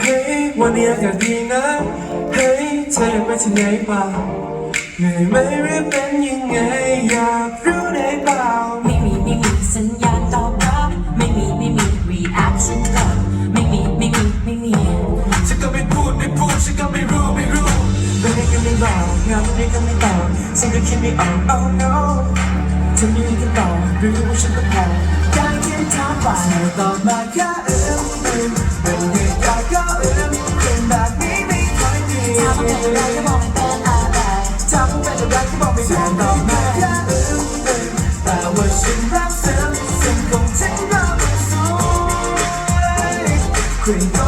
เฮ้วันนี้อากาศดีนะ เฮ้เธอไปที่ไหนบ้างเหนื่อยไหมรืเป็นยังไงอยากรู้ได้เปล่า ไม่มีไม่มีสัญญาณ ก็คิดไม่ออก oh no ทำยังไงกันต่อหรือว่าฉันต้องพอการคิดท้าไปต่อมาแค่อึมอึมเป็นยังไงก็อึมเป็นแบบนี้ไม่ค่อยดีถ้าเป็นอะไรก็บอกเป็นอะไรถ้าเป็นอะไรก็บอกไม่เป็นต่อมาแค่อึมอึมแต่ว่าฉันรักเธอสิ่งของฉันเราเป็นสวยคุย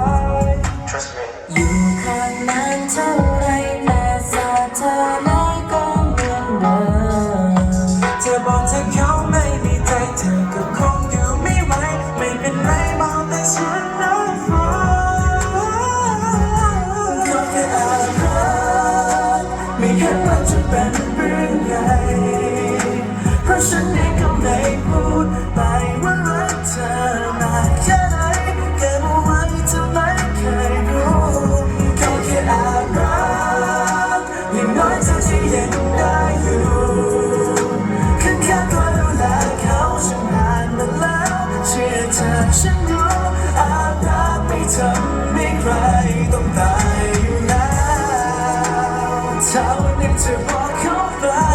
เห็นมันจะเป็นเรื่องใหญ่เพราะฉันเองก็ไม่พูดไป town into walk on by